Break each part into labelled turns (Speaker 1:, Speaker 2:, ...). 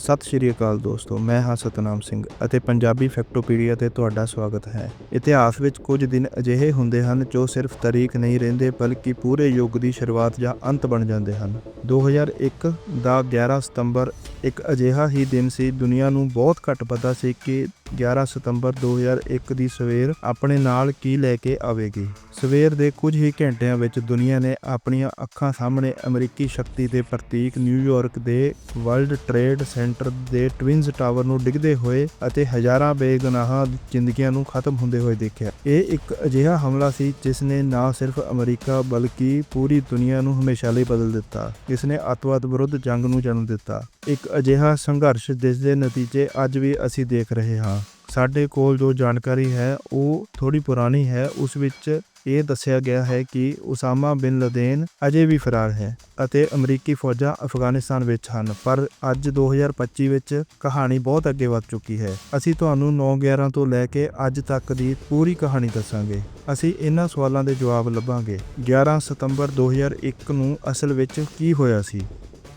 Speaker 1: ਸਤਿ ਸ਼੍ਰੀ ਅਕਾਲ ਦੋਸਤੋ, ਮੈਂ ਹਾਂ ਸਤਨਾਮ ਸਿੰਘ ਅਤੇ ਪੰਜਾਬੀ ਫੈਕਟੋਪੀਡੀਆ ਤੇ ਤੁਹਾਡਾ ਸਵਾਗਤ ਹੈ। ਇਤਿਹਾਸ ਵਿੱਚ ਕੁਝ ਦਿਨ ਅਜਿਹੇ ਹੁੰਦੇ ਹਨ ਜੋ ਸਿਰਫ ਤਾਰੀਖ ਨਹੀਂ ਰਹਿੰਦੇ ਬਲਕਿ ਪੂਰੇ ਯੁੱਗ ਦੀ ਸ਼ੁਰੂਆਤ ਜਾਂ ਅੰਤ ਬਣ ਜਾਂਦੇ ਹਨ। 2001 ਦਾ 11 ਸਤੰਬਰ ਇੱਕ ਅਜਿਹਾ ਹੀ ਦਿਨ ਸੀ, ਦੁਨੀਆ ਨੂੰ ਬਹੁਤ ਘੱਟ ਪਤਾ ਸੀ ਕਿ 11 ਸਤੰਬਰ 2001 ਦੀ ਸਵੇਰ ਆਪਣੇ ਨਾਲ ਕੀ ਲੈ ਕੇ ਆਵੇਗੀ? ਸਵੇਰ ਦੇ ਕੁਝ ਹੀ ਘੰਟਿਆਂ ਵਿੱਚ ਦੁਨੀਆ ਨੇ ਆਪਣੀਆਂ ਅੱਖਾਂ ਸਾਹਮਣੇ ਅਮਰੀਕੀ ਸ਼ਕਤੀ ਦੇ ਪ੍ਰਤੀਕ ਨਿਊਯਾਰਕ ਦੇ ਵਰਲਡ ਟ੍ਰੇਡ ਸੈਂਟਰ ਦੇ ਟਵਿਨਸ ਟਾਵਰ ਨੂੰ ਡਿੱਗਦੇ ਹੋਏ ਅਤੇ ਹਜ਼ਾਰਾਂ ਬੇਗੁਨਾਹਾਂ ਜ਼ਿੰਦਗੀਆਂ ਨੂੰ ਖਤਮ ਹੁੰਦੇ ਹੋਏ ਦੇਖਿਆ। ਇਹ ਇੱਕ ਅਜਿਹਾ ਹਮਲਾ ਸੀ ਜਿਸ ਨੇ ਨਾ ਸਿਰਫ ਅਮਰੀਕਾ ਬਲਕਿ ਪੂਰੀ ਦੁਨੀਆ ਨੂੰ ਹਮੇਸ਼ਾ ਲਈ ਬਦਲ ਦਿੱਤਾ। ਇਸ ਨੇ ਅੱਤਵਾਦ ਵਿਰੁੱਧ ਜੰਗ ਨੂੰ ਜਨਮ ਦਿੱਤਾ। ਇੱਕ ਅਜਿਹਾ ਸੰਘਰਸ਼ ਜਿਸ ਦੇ ਨਤੀਜੇ ਅੱਜ ਵੀ ਅਸੀਂ ਦੇਖ ਰਹੇ ਹਾਂ। ਸਾਡੇ ਕੋਲ ਜੋ ਜਾਣਕਾਰੀ ਹੈ, ਉਹ ਥੋੜੀ ਪੁਰਾਣੀ ਹੈ। ਉਸ ਵਿੱਚ ਇਹ ਦੱਸਿਆ ਗਿਆ ਹੈ ਕਿ ਉਸਾਮਾ ਬਿਨ ਲਦੇਨ ਅਜੇ ਵੀ ਫਰਾਰ ਹੈ ਅਤੇ ਅਮਰੀਕੀ ਫੌਜਾਂ ਅਫਗਾਨਿਸਤਾਨ ਵਿੱਚ ਹਨ। ਪਰ ਅੱਜ 2025 ਵਿੱਚ ਕਹਾਣੀ ਬਹੁਤ ਅੱਗੇ ਵੱਧ ਚੁੱਕੀ ਹੈ। ਅਸੀਂ ਤੁਹਾਨੂੰ 9/11 ਤੋਂ ਲੈ ਕੇ ਅੱਜ ਤੱਕ ਦੀ ਪੂਰੀ ਕਹਾਣੀ ਦੱਸਾਂਗੇ। ਅਸੀਂ ਇਹਨਾਂ ਸਵਾਲਾਂ ਦੇ ਜਵਾਬ ਲੱਭਾਂਗੇ। 11 ਸਤੰਬਰ 2001 ਨੂੰ ਅਸਲ ਵਿੱਚ ਕੀ ਹੋਇਆ ਸੀ?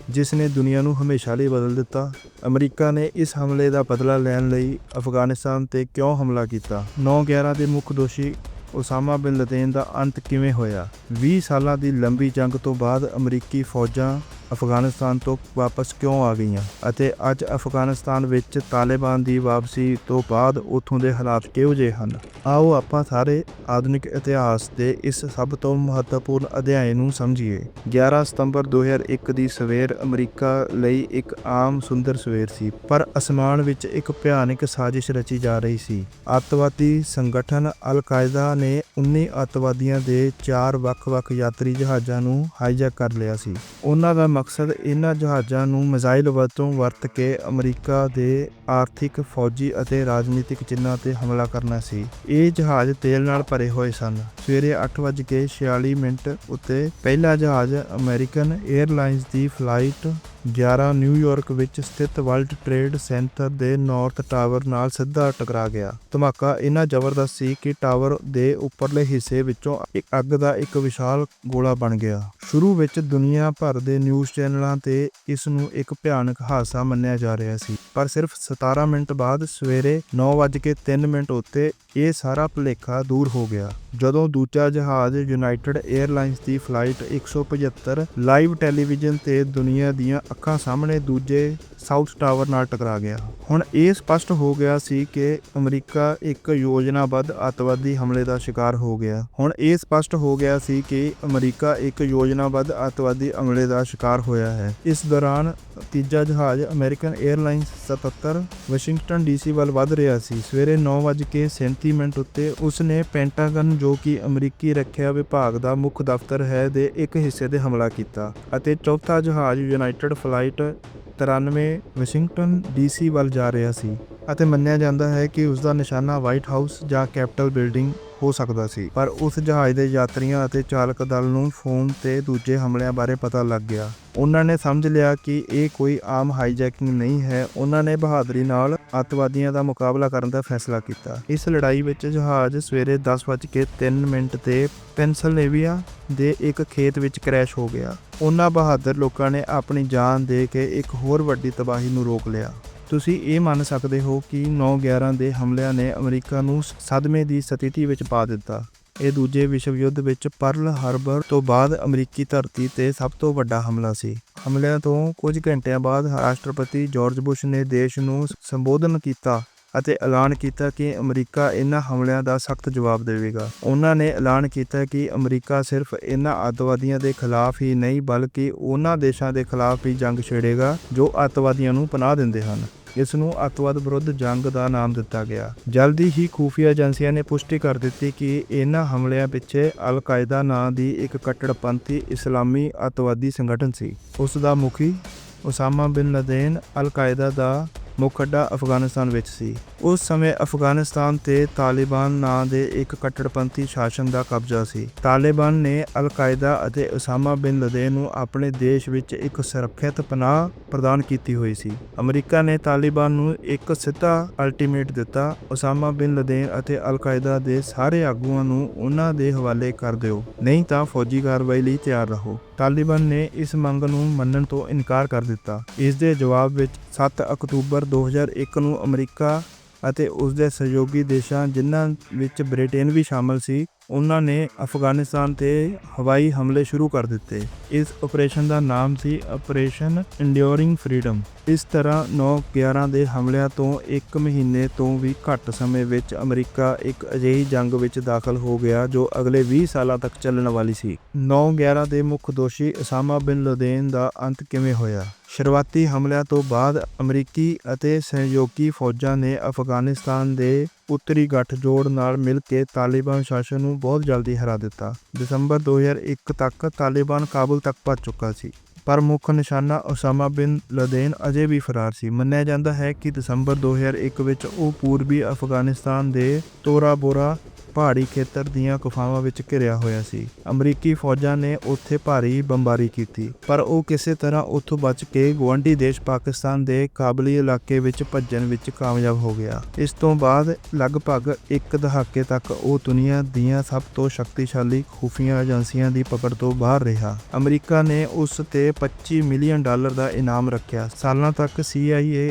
Speaker 1: ਜਿਸ ਨੇ ਦੁਨੀਆ ਨੂੰ ਹਮੇਸ਼ਾ ਲਈ ਬਦਲ ਦਿੱਤਾ। ਅਮਰੀਕਾ ਨੇ ਇਸ ਹਮਲੇ ਦਾ ਬਦਲਾ ਲੈਣ ਲਈ ਅਫਗਾਨਿਸਤਾਨ ਤੇ ਕਿਉਂ ਹਮਲਾ ਕੀਤਾ? 9/11 ਦੇ ਮੁੱਖ ਦੋਸ਼ੀ ਉਸਾਮਾ ਬਿਨ ਲਦੇਨ ਦਾ ਅੰਤ ਕਿਵੇਂ ਹੋਇਆ? 20 ਸਾਲਾਂ ਦੀ ਲੰਬੀ ਜੰਗ ਤੋਂ ਬਾਅਦ ਅਮਰੀਕੀ ਫੌਜਾਂ ਅਫਗਾਨਿਸਤਾਨ ਤੋਂ ਵਾਪਸ ਕਿਉਂ ਆ ਗਈਆਂ ਅਤੇ ਅੱਜ ਅਫਗਾਨਿਸਤਾਨ ਵਿੱਚ ਤਾਲਿਬਾਨ ਦੀ ਵਾਪਸੀ ਤੋਂ ਬਾਅਦ ਉੱਥੋਂ ਦੇ ਹਾਲਾਤ ਕਿਹੋ ਜਿਹੇ ਹਨ? ਆਓ ਆਪਾਂ ਸਾਰੇ ਆਧੁਨਿਕ ਇਤਿਹਾਸ ਦੇ ਇਸ ਸਭ ਤੋਂ ਮਹੱਤਵਪੂਰਨ ਅਧਿਆਇ ਨੂੰ ਸਮਝੀਏ। 11 ਸਤੰਬਰ 2001 ਦੀ ਸਵੇਰ ਅਮਰੀਕਾ ਲਈ ਇੱਕ ਆਮ ਸੁੰਦਰ ਸਵੇਰ ਸੀ, ਪਰ ਅਸਮਾਨ ਵਿੱਚ ਇੱਕ ਭਿਆਨਕ ਸਾਜ਼ਿਸ਼ ਰਚੀ ਜਾ ਰਹੀ ਸੀ। ਅੱਤਵਾਦੀ ਸੰਗਠਨ ਅਲ-ਕਾਇਦਾ ਨੇ 19 ਅੱਤਵਾਦੀਆਂ ਦੇ ਚਾਰ ਵੱਖ-ਵੱਖ ਯਾਤਰੀ ਜਹਾਜ਼ਾਂ ਨੂੰ ਹਾਈਜੈਕ ਕਰ ਲਿਆ ਸੀ। ਉਹਨਾਂ ਦਾ ਮਕਸਦ ਇਹਨਾਂ ਜਹਾਜ਼ਾਂ ਨੂੰ ਮਿਜ਼ਾਈਲ ਵਜੋਂ ਵਰਤ ਕੇ ਅਮਰੀਕਾ ਦੇ ਆਰਥਿਕ, ਫੌਜੀ ਅਤੇ ਰਾਜਨੀਤਿਕ ਚਿੰਨ੍ਹਾਂ ਤੇ ਹਮਲਾ ਕਰਨਾ ਸੀ। ਇਹ ਜਹਾਜ਼ ਤੇਲ ਨਾਲ ਭਰੇ ਹੋਏ ਸਨ। ਸਵੇਰੇ 8:46 ਮਿੰਟ ਉੱਤੇ ਪਹਿਲਾ ਜਹਾਜ਼ ਅਮਰੀਕਨ 에ਅਰਲਾਈਨਸ ਦੀ ਫਲਾਈਟ 11 ਨਿਊਯਾਰਕ ਵਿੱਚ ਸਥਿਤ ਵਰਲਡ ਟ੍ਰੇਡ ਸੈਂਟਰ ਦੇ ਨਾਰਥ ਟਾਵਰ ਨਾਲ ਸਿੱਧਾ ਟਕਰਾ ਗਿਆ। ਧਮਾਕਾ ਇੰਨਾ ਜ਼ਬਰਦਸਤ ਸੀ ਕਿ ਟਾਵਰ ਦੇ ਉੱਪਰਲੇ ਹਿੱਸੇ ਵਿੱਚੋਂ ਇੱਕ ਅੱਗ ਦਾ ਇੱਕ ਵਿਸ਼ਾਲ ਗੋਲਾ ਬਣ ਗਿਆ। ਸ਼ੁਰੂ ਵਿੱਚ ਦੁਨੀਆ ਭਰ ਦੇ ਨਿਊਜ਼ ਚੈਨਲਾਂ ਤੇ ਇਸ ਨੂੰ ਇੱਕ ਭਿਆਨਕ ਹਾਦਸਾ ਮੰਨਿਆ ਜਾ ਰਿਹਾ ਸੀ, ਪਰ ਸਿਰਫ 17 ਮਿੰਟ ਬਾਅਦ ਸਵੇਰੇ 9:03 ਮਿੰਟ ਉੱਤੇ ਇਹ ਸਾਰਾ ਭੁਲੇਖਾ ਦੂਰ ਹੋ ਗਿਆ। ਜਦੋਂ ਦੂਜਾ ਜਹਾਜ਼ ਯੂਨਾਈਟਿਡ 에ਅਰਲਾਈਨਸ ਦੀ ਫਲਾਈਟ 175 ਲਾਈਵ ਟੈਲੀਵਿਜ਼ਨ ਤੇ ਦੁਨੀਆ ਦੀਆਂ ਅੱਖਾਂ ਸਾਹਮਣੇ ਦੂਜੇ ਸਾਊਥ ਟਾਵਰ ਨਾਲ ਟਕਰਾ ਗਿਆ। ਹੁਣ ਇਹ ਸਪਸ਼ਟ ਹੋ ਗਿਆ ਸੀ ਕਿ ਅਮਰੀਕਾ ਇੱਕ ਯੋਜਨਾਬੱਧ ਅੱਤਵਾਦੀ ਹਮਲੇ ਦਾ ਸ਼ਿਕਾਰ ਹੋ ਗਿਆ। ਹੁਣ ਇਹ ਸਪਸ਼ਟ ਹੋ ਗਿਆ ਸੀ ਕਿ ਅਮਰੀਕਾ ਇੱਕ ਯੋਜਨਾਬੱਧ ਅੱਤਵਾਦੀ ਹਮਲੇ ਦਾ ਸ਼ਿਕਾਰ ਹੋਇਆ ਹੈ। ਇਸ ਦੌਰਾਨ ਤੀਜਾ ਜਹਾਜ਼ ਅਮਰੀਕਨ 에ਅਰਲਾਈਨਸ 77 ਵਾਸ਼ਿੰਗਟਨ ਡੀਸੀ ਵੱਲ ਵੱਧ ਰਿਹਾ ਸੀ। ਸਵੇਰੇ 9:37 ਮਿੰਟ ਉੱਤੇ ਉਸ ਨੇ ਪੈਂਟਾਗਨ, ਜੋ ਕਿ ਅਮਰੀਕੀ ਰੱਖਿਆ ਵਿਭਾਗ ਦਾ ਮੁੱਖ ਦਫ਼ਤਰ ਹੈ, ਦੇ ਇੱਕ ਹਿੱਸੇ ਤੇ ਹਮਲਾ ਕੀਤਾ ਅਤੇ ਚੌਥਾ ਜਹਾਜ਼ ਯੂਨਾਈਟਿਡ ਫਲਾਈਟ 93 ਵਾਸ਼ਿੰਗਟਨ ਡੀਸੀ ਵੱਲ ਜਾ ਰਿਹਾ ਸੀ। ਅਤੇ ਮੰਨਿਆ ਜਾਂਦਾ ਹੈ ਕਿ ਉਸ ਦਾ ਨਿਸ਼ਾਨਾ ਵਾਈਟ ਹਾਊਸ ਜਾਂ ਕੈਪੀਟਲ ਬਿਲਡਿੰਗ ਹੋ ਸਕਦਾ ਸੀ। ਪਰ ਉਸ ਜਹਾਜ਼ ਦੇ ਯਾਤਰੀਆਂ ਅਤੇ ਚਾਲਕ ਦਲ ਨੂੰ ਫੋਨ ਤੇ ਦੂਜੇ ਹਮਲਿਆਂ ਬਾਰੇ ਪਤਾ ਲੱਗ ਗਿਆ। ਉਹਨਾਂ ਨੇ ਸਮਝ ਲਿਆ ਕਿ ਇਹ ਕੋਈ ਆਮ ਹਾਈਜੈਕਿੰਗ ਨਹੀਂ ਹੈ। ਉਹਨਾਂ ਨੇ ਬਹਾਦਰੀ ਨਾਲ ਅੱਤਵਾਦੀਆਂ ਦਾ ਮੁਕਾਬਲਾ ਕਰਨ ਦਾ ਫੈਸਲਾ ਕੀਤਾ। ਇਸ ਲੜਾਈ ਵਿੱਚ ਜਹਾਜ਼ ਸਵੇਰੇ 10:03 ਮਿੰਟ ਤੇ ਪੈਨਸਿਲਵੇਨੀਆ ਦੇ ਇੱਕ ਖੇਤ ਵਿੱਚ ਕ੍ਰੈਸ਼ ਹੋ ਗਿਆ। ਉਹਨਾਂ ਬਹਾਦਰ ਲੋਕਾਂ ਨੇ ਆਪਣੀ ਜਾਨ ਦੇ ਕੇ ਇੱਕ ਹੋਰ ਵੱਡੀ ਤਬਾਹੀ ਨੂੰ ਰੋਕ ਲਿਆ। ਤੁਸੀਂ ਇਹ ਮੰਨ ਸਕਦੇ ਹੋ ਕਿ 9/11 ਦੇ ਹਮਲਿਆਂ ਨੇ ਅਮਰੀਕਾ ਨੂੰ ਸਦਮੇ ਦੀ ਸਥਿਤੀ ਵਿੱਚ ਪਾ ਦਿੱਤਾ। ਇਹ ਦੂਜੇ ਵਿਸ਼ਵ ਯੁੱਧ ਵਿੱਚ ਪਰਲ ਹਾਰਬਰ ਤੋਂ ਬਾਅਦ ਅਮਰੀਕੀ ਧਰਤੀ ਤੇ ਸਭ ਤੋਂ ਵੱਡਾ ਹਮਲਾ ਸੀ। ਹਮਲਿਆਂ ਤੋਂ ਕੁਝ ਘੰਟਿਆਂ ਬਾਅਦ ਰਾਸ਼ਟਰਪਤੀ ਜਾਰਜ ਬੁਸ਼ ਨੇ ਦੇਸ਼ ਨੂੰ ਸੰਬੋਧਨ ਕੀਤਾ ਅਤੇ ਐਲਾਨ ਕੀਤਾ ਕਿ ਅਮਰੀਕਾ ਇਹਨਾਂ ਹਮਲਿਆਂ ਦਾ ਸਖਤ ਜਵਾਬ ਦੇਵੇਗਾ। ਉਹਨਾਂ ਨੇ ਐਲਾਨ ਕੀਤਾ ਕਿ ਅਮਰੀਕਾ ਸਿਰਫ ਇਹਨਾਂ ਅੱਤਵਾਦੀਆਂ ਦੇ ਖਿਲਾਫ ਹੀ ਨਹੀਂ, ਬਲਕਿ ਉਹਨਾਂ ਦੇਸ਼ਾਂ ਦੇ ਖਿਲਾਫ ਵੀ ਜੰਗ ਛੇੜੇਗਾ ਜੋ ਅੱਤਵਾਦੀਆਂ ਨੂੰ ਪਨਾਹ ਦਿੰਦੇ ਹਨ। ਇਸ ਨੂੰ ਅੱਤਵਾਦ ਵਿਰੁੱਧ ਜੰਗ ਦਾ ਨਾਮ ਦਿੱਤਾ ਗਿਆ। ਜਲਦੀ ਹੀ ਖੂਫੀਆ ਏਜੰਸੀਆਂ ਨੇ ਪੁਸ਼ਟੀ ਕਰ ਦਿੱਤੀ ਕਿ ਇਹਨਾਂ ਹਮਲਿਆਂ ਪਿੱਛੇ ਅਲ-ਕਾਇਦਾ ਨਾਂ ਦੀ ਇੱਕ ਕੱਟੜਪੰਥੀ ਇਸਲਾਮੀ ਅੱਤਵਾਦੀ ਸੰਗਠਨ ਸੀ। ਉਸ ਦਾ ਮੁਖੀ ਉਸਾਮਾ ਬਿਨ ਲਦੇਨ ਅਲ-ਕਾਇਦਾ ਦਾ ਮੁੱਖ ਅੱਡਾ ਅਫਗਾਨਿਸਤਾਨ ਵਿੱਚ ਸੀ। ਉਸ ਸਮੇਂ ਅਫਗਾਨਿਸਤਾਨ ਤੇ ਤਾਲਿਬਾਨ ਨਾਂ ਦੇ ਇੱਕ ਕੱਟੜਪੰਥੀ ਸ਼ਾਸਨ ਦਾ ਕਬਜ਼ਾ ਸੀ। ਤਾਲਿਬਾਨ ਨੇ ਅਲ-ਕਾਇਦਾ ਅਤੇ ਉਸਾਮਾ ਬਿਨ ਲਦੇਨ ਨੂੰ ਆਪਣੇ ਦੇਸ਼ ਵਿੱਚ ਇੱਕ ਸੁਰੱਖਿਅਤ ਪਨਾਹ ਪ੍ਰਦਾਨ ਕੀਤੀ ਹੋਈ ਸੀ। ਅਮਰੀਕਾ ਨੇ ਤਾਲਿਬਾਨ ਨੂੰ ਇੱਕ ਸਿੱਧਾ ਅਲਟੀਮੇਟ ਦਿੱਤਾ। ਉਸਾਮਾ ਬਿਨ ਲਦੇਨ ਅਤੇ ਅਲ-ਕਾਇਦਾ ਦੇ ਸਾਰੇ ਆਗੂਆਂ ਨੂੰ ਉਹਨਾਂ ਦੇ ਹਵਾਲੇ ਕਰ ਦਿਓ। ਨਹੀਂ ਤਾਂ ਫੌਜੀ ਕਾਰਵਾਈ ਲਈ ਤਿਆਰ ਰਹੋ। ਤਾਲਿਬਾਨ ਨੇ ਇਸ ਮੰਗ ਨੂੰ ਮੰਨਣ ਤੋਂ ਇਨਕਾਰ ਕਰ ਦਿੱਤਾ। ਇਸ ਦੇ ਜਵਾਬ ਵਿੱਚ 7 ਅਕਤੂਬਰ 2001 ਨੂੰ ਅਮਰੀਕਾ ਅਤੇ ਉਸ ਦੇ ਸਹਿਯੋਗੀ ਦੇਸ਼ਾਂ ਜਿਨ੍ਹਾਂ ਵਿੱਚ ਬ੍ਰਿਟੇਨ ਵੀ ਸ਼ਾਮਲ ਸੀ, ਉਹਨਾਂ ਨੇ ਅਫਗਾਨਿਸਤਾਨ ਤੇ ਹਵਾਈ ਹਮਲੇ ਸ਼ੁਰੂ ਕਰ ਦਿੱਤੇ। ਇਸ ਆਪਰੇਸ਼ਨ ਦਾ ਨਾਮ ਸੀ ਆਪਰੇਸ਼ਨ ਇੰਡਿਊਰਿੰਗ ਫਰੀडम। ਇਸ ਤਰ੍ਹਾਂ 9/11 ਦੇ ਹਮਲਿਆਂ ਤੋਂ 1 ਮਹੀਨੇ ਤੋਂ ਵੀ ਘੱਟ ਸਮੇਂ ਵਿੱਚ ਅਮਰੀਕਾ ਇੱਕ ਅਜਿਹੀ ਜੰਗ ਵਿੱਚ ਦਾਖਲ ਹੋ ਗਿਆ ਜੋ ਅਗਲੇ 20 ਸਾਲਾਂ ਤੱਕ ਚੱਲਣ ਵਾਲੀ ਸੀ। 9/11 ਦੇ ਮੁੱਖ ਦੋਸ਼ੀ ਉਸਾਮਾ ਬਿਨ ਲਦੇਨ ਦਾ ਅੰਤ ਕਿਵੇਂ ਹੋਇਆ? ਸ਼ੁਰੂਆਤੀ ਹਮਲਿਆਂ ਤੋਂ ਬਾਅਦ ਅਮਰੀਕੀ ਅਤੇ ਸਹਿਯੋਗੀ ਫੌਜਾਂ ਨੇ ਅਫਗਾਨਿਸਤਾਨ ਦੇ ਉੱਤਰੀ ਗੱਠਜੋੜ ਨਾਲ ਮਿਲ ਕੇ ਤਾਲਿਬਾਨ ਸ਼ਾਸਨ ਨੂੰ ਬਹੁਤ ਜਲਦੀ ਹਰਾ ਦਿੱਤਾ। ਦਸੰਬਰ 2001 ਤੱਕ ਤਾਲਿਬਾਨ ਕਾਬੁਲ ਤੱਕ ਪਹੁੰਚ ਚੁੱਕਾ ਸੀ। ਪਰ ਮੁੱਖ ਨਿਸ਼ਾਨਾ ਉਸਾਮਾ ਬਿਨ ਲਦੇਨ ਅਜੇ ਵੀ ਫਰਾਰ ਸੀ। ਮੰਨਿਆ ਜਾਂਦਾ ਹੈ ਕਿ ਦਸੰਬਰ 2001 ਵਿੱਚ ਉਹ ਪੂਰਬੀ ਅਫਗਾਨਿਸਤਾਨ ਦੇ ਤੋਰਾਬੋਰਾ ਪਹਾੜੀ ਖੇਤਰ ਦੀਆਂ ਗੁਫਾਵਾਂ ਵਿੱਚ ਘਿਰਿਆ ਹੋਇਆ ਸੀ। ਅਮਰੀਕੀ ਫੌਜਾਂ ਨੇ ਉੱਥੇ ਭਾਰੀ ਬੰਬਾਰੀ ਕੀਤੀ, ਪਰ ਉਹ ਕਿਸੇ ਤਰ੍ਹਾਂ ਉੱਥੋਂ ਬਚ ਕੇ ਗਵਾਂਢੀ ਦੇਸ਼ ਪਾਕਿਸਤਾਨ ਦੇ ਕਾਬਲੀ ਇਲਾਕੇ ਵਿੱਚ ਭੱਜਣ ਵਿੱਚ ਕਾਮਯਾਬ ਹੋ ਗਿਆ। ਇਸ ਤੋਂ ਬਾਅਦ ਲਗਭਗ ਇੱਕ ਦਹਾਕੇ ਤੱਕ ਉਹ ਦੁਨੀਆ ਦੀਆਂ ਸਭ ਤੋਂ ਸ਼ਕਤੀਸ਼ਾਲੀ ਖੁਫੀਆ ਏਜੰਸੀਆਂ ਦੀ ਪਕੜ ਤੋਂ ਬਾਹਰ ਰਿਹਾ। ਅਮਰੀਕਾ ਨੇ ਉਸ ਤੇ 25 ਮਿਲੀਅਨ ਡਾਲਰ ਦਾ ਇਨਾਮ ਰੱਖਿਆ। ਸਾਲਾਂ ਤੱਕ CIA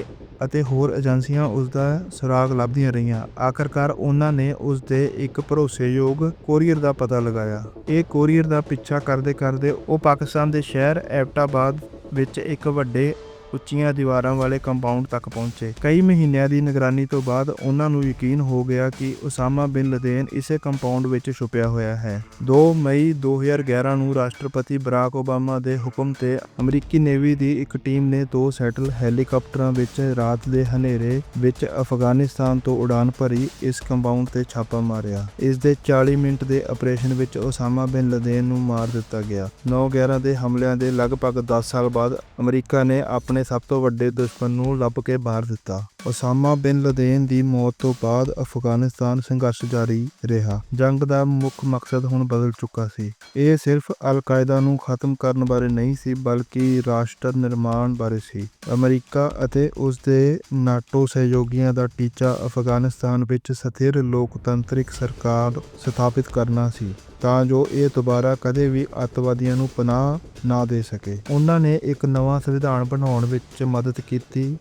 Speaker 1: ਅਤੇ ਹੋਰ ਏਜੰਸੀਆਂ ਉਸ ਦਾ ਸੁਰਾਗ ਲੱਭਦੀਆਂ ਰਹੀਆਂ। ਆਖਰਕਾਰ ਉਹਨਾਂ ਨੇ ਉਸ ਦੇ ਇੱਕ ਭਰੋਸੇਯੋਗ ਕੋਰੀਅਰ ਦਾ ਪਤਾ ਲਗਾਇਆ। ਇਹ ਕੋਰੀਅਰ ਦਾ ਪਿੱਛਾ ਕਰਦੇ ਕਰਦੇ ਉਹ ਪਾਕਿਸਤਾਨ ਦੇ ਸ਼ਹਿਰ ਐਬਟਾਬਾਦ ਵਿੱਚ ਇੱਕ ਵੱਡੇ ਉੱਚੀਆਂ ਦੀਵਾਰਾਂ ਵਾਲੇ ਕੰਪਾਊਂਡ ਤੱਕ ਪਹੁੰਚੇ। ਕਈ ਮਹੀਨਿਆਂ ਦੀ ਨਿਗਰਾਨੀ ਤੋਂ ਬਾਅਦ ਉਹਨਾਂ ਨੂੰ ਯਕੀਨ ਹੋ ਗਿਆ ਕਿ ਉਸਾਮਾ ਬਿਨ ਲਦੇਨ ਇਸੇ ਕੰਪਾਊਂਡ ਵਿੱਚ ਛੁਪਿਆ ਹੋਇਆ ਹੈ। 2 ਮਈ 2011 ਨੂੰ ਰਾਸ਼ਟਰਪਤੀ ਬਰਾਕ ਓਬਾਮਾ ਦੇ ਹੁਕਮ ਤੇ ਅਮਰੀਕੀ ਨੇਵੀ ਦੀ ਇੱਕ ਟੀਮ ਨੇ ਦੋ ਸੈਟਲ ਹੈਲੀਕਾਪਟਰਾਂ ਵਿੱਚ ਰਾਤ ਦੇ ਹਨੇਰੇ ਵਿੱਚ ਅਫਗਾਨਿਸਤਾਨ ਤੋਂ ਉਡਾਨ ਭਰੀ ਇਸ ਕੰਪਾਊਂਡ ਤੇ ਛਾਪਾ ਮਾਰਿਆ। ਇਸ ਦੇ 40 ਮਿੰਟ ਦੇ ਆਪਰੇਸ਼ਨ ਵਿੱਚ ਉਸਾਮਾ ਬਿਨ ਲਦੇਨ ਨੂੰ ਮਾਰ ਦਿੱਤਾ ਗਿਆ। 9/11 ਦੇ ਹਮਲਿਆਂ ਦੇ ਲਗਭਗ 10 ਸਾਲ ਬਾਅਦ ਅਮਰੀਕਾ ਨੇ ਆਪਣੇ ਸਭ ਤੋਂ ਵੱਡੇ ਦੁਸ਼ਮਣ ਨੂੰ ਲੱਭ ਕੇ ਮਾਰ ਦਿੱਤਾ। ਉਸਾਮਾ ਬਿਨ ਲਦੇਨ ਦੀ ਮੌਤ ਤੋਂ ਬਾਅਦ ਅਫਗਾਨਿਸਤਾਨ ਸੰਘਰਸ਼ ਜਾਰੀ ਰਿਹਾ। ਜੰਗ ਦਾ ਮੁੱਖ ਮਕਸਦ ਹੁਣ ਬਦਲ ਚੁੱਕਾ ਸੀ। ਇਹ ਸਿਰਫ ਅਲ-ਕਾਇਦਾ ਨੂੰ ਖਤਮ ਕਰਨ ਬਾਰੇ ਨਹੀਂ ਸੀ, ਬਲਕਿ ਰਾਸ਼ਟਰ ਨਿਰਮਾਣ ਬਾਰੇ ਸੀ। ਅਮਰੀਕਾ ਅਤੇ ਉਸ ਦੇ ਨਾਟੋ ਸਹਿਯੋਗੀਆਂ ਦਾ ਟੀਚਾ ਅਫਗਾਨਿਸਤਾਨ ਵਿੱਚ ਸਥਿਰ ਲੋਕਤੰਤਰਿਕ ਸਰਕਾਰ ਸਥਾਪਿਤ ਕਰਨਾ ਸੀ। ਤਾਂ ਜੋ ਇਹ ਦੁਬਾਰਾ ਕਦੇ ਵੀ ਅੱਤਵਾਦੀਆਂ ਨੂੰ ਪਨਾਹ ਨਾ ਦੇ ਸਕੇ। ਉਹਨਾਂ ਨੇ ਇੱਕ ਨਵਾਂ ਸੰਵਿਧਾਨ ਬਣਾਉਣ ਵਿੱਚ ਮਦਦ ਕੀਤੀ।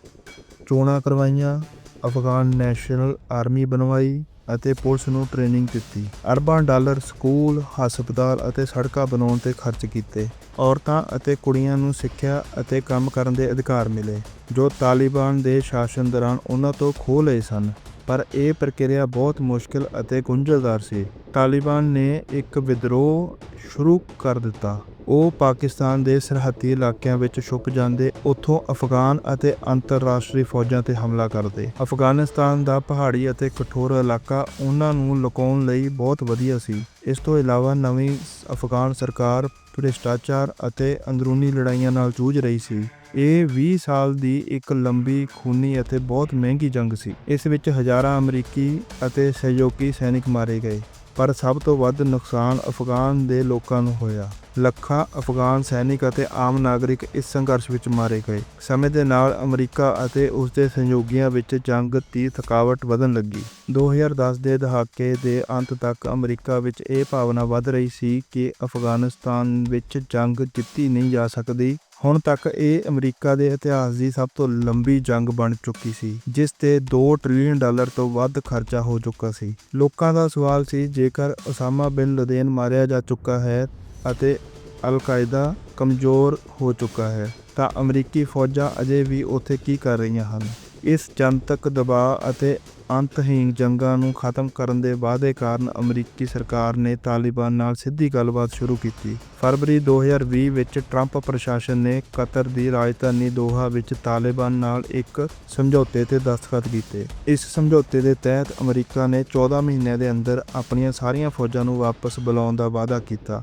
Speaker 1: ਚੋਣਾਂ ਕਰਵਾਈਆਂ, ਅਫਗਾਨ ਨੈਸ਼ਨਲ ਆਰਮੀ ਬਣਵਾਈ ਅਤੇ ਪੁਲਿਸ ਨੂੰ ਟ੍ਰੇਨਿੰਗ ਦਿੱਤੀ। ਅਰਬਾਂ ਡਾਲਰ ਸਕੂਲ, ਹਸਪਤਾਲ ਅਤੇ ਸੜਕਾਂ ਬਣਾਉਣ ਤੇ ਖਰਚ ਕੀਤੇ। ਔਰਤਾਂ ਅਤੇ ਕੁੜੀਆਂ ਨੂੰ ਸਿੱਖਿਆ ਅਤੇ ਕੰਮ ਕਰਨ ਦੇ ਅਧਿਕਾਰ ਮਿਲੇ, ਜੋ ਤਾਲਿਬਾਨ ਦੇ ਸ਼ਾਸਨ ਦੌਰਾਨ ਉਹਨਾਂ ਤੋਂ ਖੋਹ ਲਏ ਸਨ। ਪਰ ਇਹ ਪ੍ਰਕਿਰਿਆ ਬਹੁਤ ਮੁਸ਼ਕਲ ਅਤੇ ਗੁੰਝਲਦਾਰ ਸੀ। ਤਾਲਿਬਾਨ ਨੇ ਇੱਕ ਵਿਦਰੋਹ ਸ਼ੁਰੂ ਕਰ ਦਿੱਤਾ। ਉਹ ਪਾਕਿਸਤਾਨ ਦੇ ਸਰਹੱਦੀ ਇਲਾਕਿਆਂ ਵਿੱਚ ਛੁਪ ਜਾਂਦੇ, ਉੱਥੋਂ ਅਫਗਾਨ ਅਤੇ ਅੰਤਰਰਾਸ਼ਟਰੀ ਫੌਜਾਂ ਤੇ ਹਮਲਾ ਕਰਦੇ। ਅਫਗਾਨਿਸਤਾਨ ਦਾ ਪਹਾੜੀ ਅਤੇ ਕਠੋਰ ਇਲਾਕਾ ਉਹਨਾਂ ਨੂੰ ਲੁਕਾਉਣ ਲਈ ਬਹੁਤ ਵਧੀਆ ਸੀ। ਇਸ ਤੋਂ ਇਲਾਵਾ ਨਵੀਂ ਅਫਗਾਨ ਸਰਕਾਰ ਭ੍ਰਿਸ਼ਟਾਚਾਰ ਅਤੇ ਅੰਦਰੂਨੀ ਲੜਾਈਆਂ ਨਾਲ ਜੂਝ ਰਹੀ ਸੀ। ਇਹ 20 ਸਾਲ ਦੀ ਇੱਕ ਲੰਬੀ, ਖੂਨੀ ਅਤੇ ਬਹੁਤ ਮਹਿੰਗੀ ਜੰਗ ਸੀ। ਇਸ ਵਿੱਚ ਹਜ਼ਾਰਾਂ ਅਮਰੀਕੀ ਅਤੇ ਸਹਿਯੋਗੀ ਸੈਨਿਕ ਮਾਰੇ ਗਏ, ਪਰ ਸਭ ਤੋਂ ਵੱਧ ਨੁਕਸਾਨ ਅਫਗਾਨ ਦੇ ਲੋਕਾਂ ਨੂੰ ਹੋਇਆ। ਲੱਖਾਂ ਅਫਗਾਨ ਸੈਨਿਕ ਅਤੇ ਆਮ ਨਾਗਰਿਕ ਇਸ ਸੰਘਰਸ਼ ਵਿੱਚ ਮਾਰੇ ਗਏ। ਸਮੇਂ ਦੇ ਨਾਲ ਅਮਰੀਕਾ ਅਤੇ ਉਸ ਦੇ ਸਹਿਯੋਗੀਆਂ ਵਿੱਚ ਜੰਗ ਦੀ ਥਕਾਵਟ ਵਧਣ ਲੱਗੀ। 2010 ਦੇ ਦਹਾਕੇ ਦੇ ਅੰਤ ਤੱਕ ਅਮਰੀਕਾ ਵਿੱਚ ਇਹ ਭਾਵਨਾ ਵੱਧ ਰਹੀ ਸੀ ਕਿ ਅਫਗਾਨਿਸਤਾਨ ਵਿੱਚ ਜੰਗ ਜਿੱਤੀ ਨਹੀਂ ਜਾ ਸਕਦੀ। ਹੁਣ ਤੱਕ ਇਹ ਅਮਰੀਕਾ ਦੇ ਇਤਿਹਾਸ ਦੀ ਸਭ ਤੋਂ ਲੰਬੀ ਜੰਗ ਬਣ ਚੁੱਕੀ ਸੀ, ਜਿਸ ਤੇ 2 ਟ੍ਰਿਲੀਅਨ ਡਾਲਰ ਤੋਂ ਵੱਧ ਖਰਚਾ ਹੋ ਚੁੱਕਾ ਸੀ। ਲੋਕਾਂ ਦਾ ਸਵਾਲ ਸੀ, ਜੇਕਰ ਉਸਾਮਾ ਬਿਨ ਲਦੇਨ ਮਾਰਿਆ ਜਾ ਚੁੱਕਾ ਹੈ ਅਤੇ ਅਲ-ਕਾਇਦਾ ਕਮਜ਼ੋਰ ਹੋ ਚੁੱਕਾ ਹੈ, ਤਾਂ ਅਮਰੀਕੀ ਫੌਜਾਂ ਅਜੇ ਵੀ ਉੱਥੇ ਕੀ ਕਰ ਰਹੀਆਂ ਹਨ? ਇਸ ਜਨਤਕ ਦਬਾਅ ਅਤੇ ਅੰਤਹੀਨ ਜੰਗਾਂ ਨੂੰ ਖਤਮ ਕਰਨ ਦੇ ਵਾਅਦੇ ਕਾਰਨ ਅਮਰੀਕੀ ਸਰਕਾਰ ਨੇ ਤਾਲਿਬਾਨ ਨਾਲ ਸਿੱਧੀ ਗੱਲਬਾਤ ਸ਼ੁਰੂ ਕੀਤੀ। ਫਰਵਰੀ 2020 ਵਿੱਚ ਟਰੰਪ ਪ੍ਰਸ਼ਾਸਨ ਨੇ ਕਤਰ ਦੀ ਰਾਜਧਾਨੀ ਦੋਹਾ ਵਿੱਚ ਤਾਲਿਬਾਨ ਨਾਲ ਇੱਕ ਸਮਝੌਤੇ ਤੇ ਦਸਤਖਤ ਕੀਤੇ। ਇਸ ਸਮਝੌਤੇ ਦੇ ਤਹਿਤ ਅਮਰੀਕਾ ਨੇ 14 ਮਹੀਨਿਆਂ ਦੇ ਅੰਦਰ ਆਪਣੀਆਂ ਸਾਰੀਆਂ ਫੌਜਾਂ ਨੂੰ ਵਾਪਸ ਬੁਲਾਉਣ ਦਾ ਵਾਅਦਾ ਕੀਤਾ।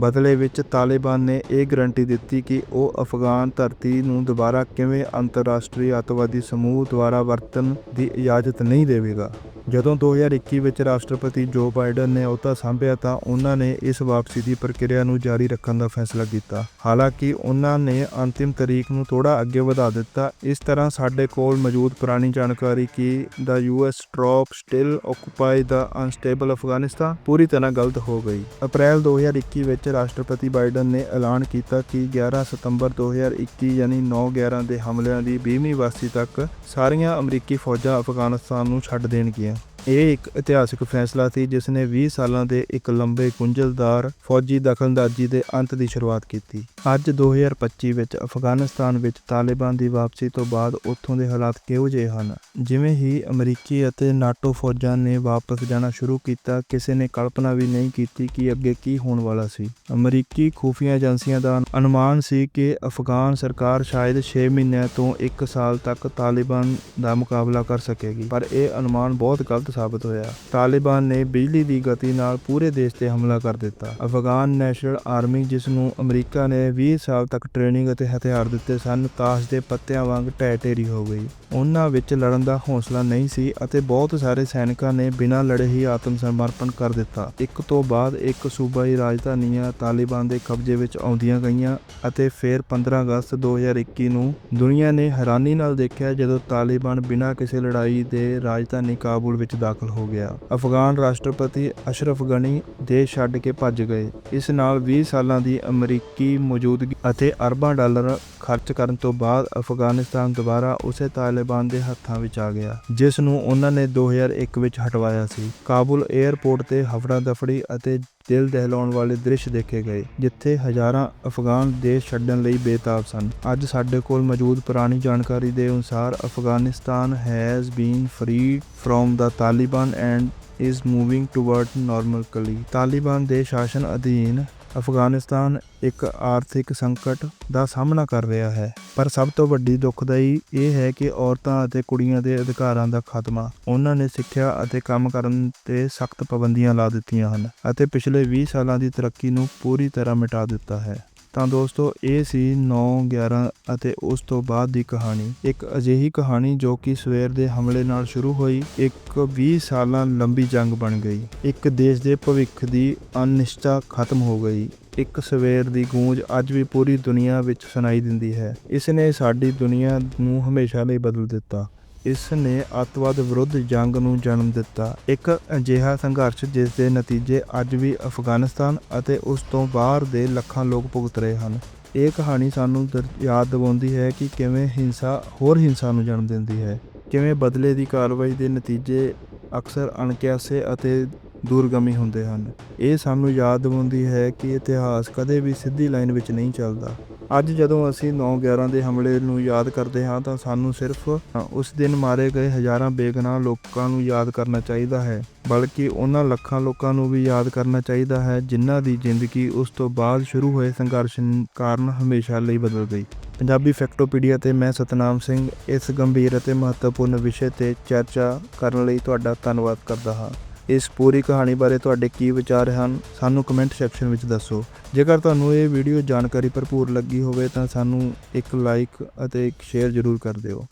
Speaker 1: ਬਦਲੇ ਵਿੱਚ ਤਾਲਿਬਾਨ ਨੇ ਇਹ ਗਰੰਟੀ ਦਿੱਤੀ ਕਿ ਉਹ ਅਫਗਾਨ ਧਰਤੀ ਨੂੰ ਦੁਬਾਰਾ ਕਿਵੇਂ ਅੰਤਰਰਾਸ਼ਟਰੀ ਅੱਤਵਾਦੀ ਸਮੂਹ ਦੁਆਰਾ ਵਰਤਣ ਦੀ ਇਜਾਜ਼ਤ ਨਹੀਂ ਦੇਵੇਗਾ। ਜਦੋਂ 2021 ਵਿੱਚ ਰਾਸ਼ਟਰਪਤੀ ਜੋ ਬਾਈਡਨ ਨੇ ਅਹੁਦਾ ਸੰਭਿਆ ਤਾਂ ਉਹਨਾਂ ਨੇ ਇਸ ਵਾਪਸੀ ਦੀ ਪ੍ਰਕਿਰਿਆ ਨੂੰ ਜਾਰੀ ਰੱਖਣ ਦਾ ਫੈਸਲਾ ਕੀਤਾ। ਹਾਲਾਂਕਿ ਉਹਨਾਂ ਨੇ ਅੰਤਿਮ ਤਰੀਕ ਨੂੰ ਥੋੜਾ ਅੱਗੇ ਵਧਾ ਦਿੱਤਾ। ਇਸ ਤਰ੍ਹਾਂ ਸਾਡੇ ਕੋਲ ਮੌਜੂਦ ਪੁਰਾਣੀ ਜਾਣਕਾਰੀ ਕਿ the US troop still occupy the unstable Afghanistan? ਪੂਰੀ ਤਰ੍ਹਾਂ ਗਲਤ ਹੋ ਗਈ। ਅਪ੍ਰੈਲ 2021 ਵਿੱਚ ਰਾਸ਼ਟਰਪਤੀ ਬਾਈਡਨ ਨੇ ਐਲਾਨ ਕੀਤਾ ਕਿ 11 ਸਤੰਬਰ 2021 ਯਾਨੀ 9/11 ਦੇ ਹਮਲਿਆਂ ਦੀ 20ਵੀਂ ਵਾਸੀ ਤੱਕ ਸਾਰੀਆਂ ਅਮਰੀਕੀ ਫੌਜਾਂ ਅਫਗਾਨਿਸਤਾਨ ਨੂੰ ਛੱਡ ਦੇਣਗੀਆਂ। ਇਹ ਇੱਕ ਇਤਿਹਾਸਕ ਫੈਸਲਾ ਸੀ ਜਿਸ ਨੇ 20 ਸਾਲਾਂ ਦੇ ਇੱਕ ਲੰਬੇ ਗੁੰਝਲਦਾਰ ਫੌਜੀ ਦਖਲਅੰਦਾਜ਼ੀ ਦੇ ਅੰਤ ਦੀ ਸ਼ੁਰੂਆਤ ਕੀਤੀ। ਅੱਜ 2025 ਵਿੱਚ ਅਫਗਾਨਿਸਤਾਨ ਵਿੱਚ ਤਾਲਿਬਾਨ ਦੀ ਵਾਪਸੀ ਤੋਂ ਬਾਅਦ ਉੱਥੋਂ ਦੇ ਹਾਲਾਤ ਕਿਹੋ ਜਿਹੇ ਹਨ? ਜਿਵੇਂ ਹੀ ਅਮਰੀਕੀ ਅਤੇ ਨਾਟੋ ਫੌਜਾਂ ਨੇ ਵਾਪਸ ਜਾਣਾ ਸ਼ੁਰੂ ਕੀਤਾ, ਕਿਸੇ ਨੇ ਕਲਪਨਾ ਵੀ ਨਹੀਂ ਕੀਤੀ ਕਿ ਅੱਗੇ ਕੀ ਹੋਣ ਵਾਲਾ ਸੀ। ਅਮਰੀਕੀ ਖੂਫੀਆ ਏਜੰਸੀਆਂ ਦਾ ਅਨੁਮਾਨ ਸੀ ਕਿ ਅਫਗਾਨ ਸਰਕਾਰ ਸ਼ਾਇਦ 6 ਮਹੀਨਿਆਂ ਤੋਂ 1 ਸਾਲ ਤੱਕ ਤਾਲਿਬਾਨ ਦਾ ਮੁਕਾਬਲਾ ਕਰ ਸਕੇਗੀ, ਪਰ ਇਹ ਅਨੁਮਾਨ ਬਹੁਤ ਗਲਤ ਸਾਬਤ ਹੋਇਆ। ਤਾਲਿਬਾਨ ਨੇ ਬਿਜਲੀ ਦੀ ਗਤੀ ਨਾਲ ਪੂਰੇ ਦੇਸ਼ ਤੇ ਹਮਲਾ ਕਰ ਦਿੱਤਾ। ਅਫਗਾਨ ਨੈਸ਼ਨਲ ਆਰਮੀ, ਜਿਸ ਨੂੰ ਅਮਰੀਕਾ ਨੇ 20 ਸਾਲ ਤੱਕ ਟ੍ਰੇਨਿੰਗ ਅਤੇ ਹਥਿਆਰ ਦਿੱਤੇ ਸਨ, ਤਾਸ਼ ਦੇ ਪੱਤਿਆਂ ਵਾਂਗ ਢਹਿ ਢੇਰੀ ਹੋ ਗਈ। ਉਹਨਾਂ ਵਿੱਚ ਲੜਨ ਦਾ ਹੌਸਲਾ ਨਹੀਂ ਸੀ ਅਤੇ ਬਹੁਤ ਸਾਰੇ ਸੈਨਿਕਾਂ ਨੇ ਬਿਨਾਂ ਲੜੇ ਹੀ ਆਤਮ ਸਮਰਪਣ ਕਰ ਦਿੱਤਾ। ਇੱਕ ਤੋਂ ਬਾਅਦ ਇੱਕ ਸੂਬਾਈ ਰਾਜਧਾਨੀਆਂ ਤਾਲਿਬਾਨ ਦੇ ਕਬਜ਼ੇ ਵਿੱਚ ਆਉਂਦੀਆਂ ਗਈਆਂ ਅਤੇ ਫਿਰ 15 ਅਗਸਤ 2021 ਨੂੰ ਦੁਨੀਆ ਨੇ ਹੈਰਾਨੀ ਨਾਲ ਦੇਖਿਆ ਜਦੋਂ ਤਾਲਿਬਾਨ ਬਿਨਾਂ ਕਿਸੇ ਲੜਾਈ ਦੇ ਰਾਜਧਾਨੀ ਕਾਬੁਲ ਵਿੱਚ ਦਾਖਲ ਹੋ ਗਿਆ। ਅਫਗਾਨ ਰਾਸ਼ਟਰਪਤੀ ਅਸ਼ਰਫ ਗਨੀ ਦੇਸ਼ ਛੱਡ ਕੇ ਭੱਜ ਗਏ। ਇਸ ਨਾਲ 20 ਸਾਲਾਂ ਦੀ ਅਮਰੀਕੀ ਮੌਜੂਦਗੀ ਅਤੇ ਅਰਬਾਂ ਡਾਲਰ ਖਰਚ ਕਰਨ ਤੋਂ ਬਾਅਦ ਅਫਗਾਨਿਸਤਾਨ ਦੁਬਾਰਾ ਉਸੇ ਤਾਲਿਬਾਨ ਦੇ ਹੱਥਾਂ ਵਿੱਚ ਆ ਗਿਆ, ਜਿਸ ਨੂੰ ਉਹਨਾਂ ਨੇ 2001 ਵਿੱਚ ਹਟਵਾਇਆ ਸੀ। ਕਾਬੁਲ 에ਅਰਪੋਰਟ ਤੇ ਹਫੜਾ ਦਫੜੀ ਅਤੇ ਦਿਲ ਦਹਿਲਾਉਣ ਵਾਲੇ ਦ੍ਰਿਸ਼ ਦੇਖੇ ਗਏ, ਜਿੱਥੇ ਹਜ਼ਾਰਾਂ ਅਫਗਾਨ ਦੇਸ਼ ਛੱਡਣ ਲਈ ਬੇਤਾਬ ਸਨ। ਅੱਜ ਸਾਡੇ ਕੋਲ ਮੌਜੂਦ ਪੁਰਾਣੀ ਜਾਣਕਾਰੀ ਦੇ ਅਨੁਸਾਰ Afghanistan has been freed from the Taliban and is moving moving toward ਕਲੀ। ਤਾਲਿਬਾਨ ਦੇ ਸ਼ਾਸਨ ਅਧੀਨ ਅਫਗਾਨਿਸਤਾਨ ਇੱਕ ਆਰਥਿਕ ਸੰਕਟ ਦਾ ਸਾਹਮਣਾ ਕਰ ਰਿਹਾ ਹੈ, ਪਰ ਸਭ ਤੋਂ ਵੱਡੀ ਦੁਖਦਾਈ ਇਹ ਹੈ ਕਿ ਔਰਤਾਂ ਅਤੇ ਕੁੜੀਆਂ ਦੇ ਅਧਿਕਾਰਾਂ ਦਾ ਖਾਤਮਾ, ਉਹਨਾਂ ਨੇ ਸਿੱਖਿਆ ਅਤੇ ਕੰਮ ਕਰਨ ਤੇ ਸਖਤ ਪਾਬੰਦੀਆਂ ਲਾ ਦਿੱਤੀਆਂ ਹਨ ਅਤੇ ਪਿਛਲੇ 20 ਸਾਲਾਂ ਦੀ ਤਰੱਕੀ ਨੂੰ ਪੂਰੀ ਤਰ੍ਹਾਂ ਮਿਟਾ ਦਿੱਤਾ ਹੈ। ਤਾਂ ਦੋਸਤੋ, ਇਹ ਸੀ 9 11 ਅਤੇ ਉਸ ਤੋਂ ਬਾਅਦ ਦੀ ਕਹਾਣੀ। ਇੱਕ ਅਜਿਹੀ ਕਹਾਣੀ ਜੋ ਕਿ ਸਵੇਰ ਦੇ ਹਮਲੇ ਨਾਲ ਸ਼ੁਰੂ ਹੋਈ, ਇੱਕ 20 ਸਾਲਾਂ ਲੰਬੀ ਜੰਗ ਬਣ ਗਈ। ਇੱਕ ਦੇਸ਼ ਦੇ ਭਵਿੱਖ ਦੀ ਅਨਿਸ਼ਚਿਤ ਖਤਮ ਹੋ ਗਈ। ਇੱਕ ਸਵੇਰ ਦੀ ਗੂੰਜ ਅੱਜ ਵੀ ਪੂਰੀ ਦੁਨੀਆ ਵਿੱਚ ਸੁਣਾਈ ਦਿੰਦੀ ਹੈ। ਇਸ ਨੇ ਸਾਡੀ ਦੁਨੀਆ ਨੂੰ ਹਮੇਸ਼ਾ ਲਈ ਬਦਲ ਦਿੱਤਾ। ਇਸ ਨੇ ਅੱਤਵਾਦ ਵਿਰੁੱਧ ਜੰਗ ਨੂੰ ਜਨਮ ਦਿੱਤਾ। ਇੱਕ ਅਜਿਹਾ ਸੰਘਰਸ਼ ਜਿਸ ਦੇ ਨਤੀਜੇ ਅੱਜ ਵੀ ਅਫਗਾਨਿਸਤਾਨ ਅਤੇ ਉਸ ਤੋਂ ਬਾਹਰ ਦੇ ਲੱਖਾਂ ਲੋਕ ਭੁਗਤ ਰਹੇ ਹਨ। ਇਹ ਕਹਾਣੀ ਸਾਨੂੰ ਦਰ- ਯਾਦ ਦਿਵਾਉਂਦੀ ਹੈ ਕਿ ਕਿਵੇਂ ਹਿੰਸਾ ਹੋਰ ਹਿੰਸਾ ਨੂੰ ਜਨਮ ਦਿੰਦੀ ਹੈ। ਕਿਵੇਂ ਬਦਲੇ ਦੀ ਕਾਰਵਾਈ ਦੇ ਨਤੀਜੇ ਅਕਸਰ ਅਣਕਿਆਸੇ ਅਤੇ ਦੂਰਗਮੀ ਹੁੰਦੇ ਹਨ। ਇਹ ਸਾਨੂੰ ਯਾਦ ਦਿਵਾਉਂਦੀ ਹੈ ਕਿ ਇਤਿਹਾਸ ਕਦੇ ਵੀ ਸਿੱਧੀ ਲਾਈਨ ਵਿੱਚ ਨਹੀਂ ਚੱਲਦਾ। ਅੱਜ ਜਦੋਂ ਅਸੀਂ 9/11 ਦੇ ਹਮਲੇ ਨੂੰ ਯਾਦ ਕਰਦੇ ਹਾਂ ਤਾਂ ਸਾਨੂੰ ਸਿਰਫ ਉਸ ਦਿਨ ਮਾਰੇ ਗਏ ਹਜ਼ਾਰਾਂ ਬੇਗਨਾਹ ਲੋਕਾਂ ਨੂੰ ਯਾਦ ਕਰਨਾ ਚਾਹੀਦਾ ਹੈ, ਬਲਕਿ ਉਹਨਾਂ ਲੱਖਾਂ ਲੋਕਾਂ ਨੂੰ ਵੀ ਯਾਦ ਕਰਨਾ ਚਾਹੀਦਾ ਹੈ ਜਿਨ੍ਹਾਂ ਦੀ ਜ਼ਿੰਦਗੀ ਉਸ ਤੋਂ ਬਾਅਦ ਸ਼ੁਰੂ ਹੋਏ ਸੰਘਰਸ਼ ਕਾਰਨ ਹਮੇਸ਼ਾ ਲਈ ਬਦਲ ਗਈ। ਪੰਜਾਬੀ ਫੈਕਟੋਪੀਡੀਆ ਤੇ ਮੈਂ ਸਤਨਾਮ ਸਿੰਘ ਇਸ ਗੰਭੀਰ ਅਤੇ ਮਹੱਤਵਪੂਰਨ ਵਿਸ਼ੇ ਤੇ ਚਰਚਾ ਕਰਨ ਲਈ ਤੁਹਾਡਾ ਧੰਨਵਾਦ ਕਰਦਾ ਹਾਂ। ਇਸ ਪੂਰੀ ਕਹਾਣੀ ਬਾਰੇ ਤੁਹਾਡੇ ਕੀ ਵਿਚਾਰ ਹਨ, ਸਾਨੂੰ ਕਮੈਂਟ ਸੈਕਸ਼ਨ ਵਿੱਚ ਦੱਸੋ। ਜੇਕਰ ਤੁਹਾਨੂੰ ਇਹ ਵੀਡੀਓ ਜਾਣਕਾਰੀ ਭਰਪੂਰ ਲੱਗੀ ਹੋਵੇ ਤਾਂ ਸਾਨੂੰ ਇੱਕ ਲਾਈਕ ਅਤੇ ਇੱਕ ਸ਼ੇਅਰ ਜ਼ਰੂਰ ਕਰ ਦਿਓ।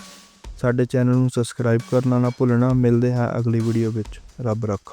Speaker 1: ਸਾਡੇ ਚੈਨਲ ਨੂੰ ਸਬਸਕ੍ਰਾਈਬ ਕਰਨਾ ਨਾ ਭੁੱਲਣਾ, ਮਿਲਦੇ ਹਾਂ ਅਗਲੀ ਵੀਡੀਓ ਵਿੱਚ। ਰੱਬ ਰੱਖਾ।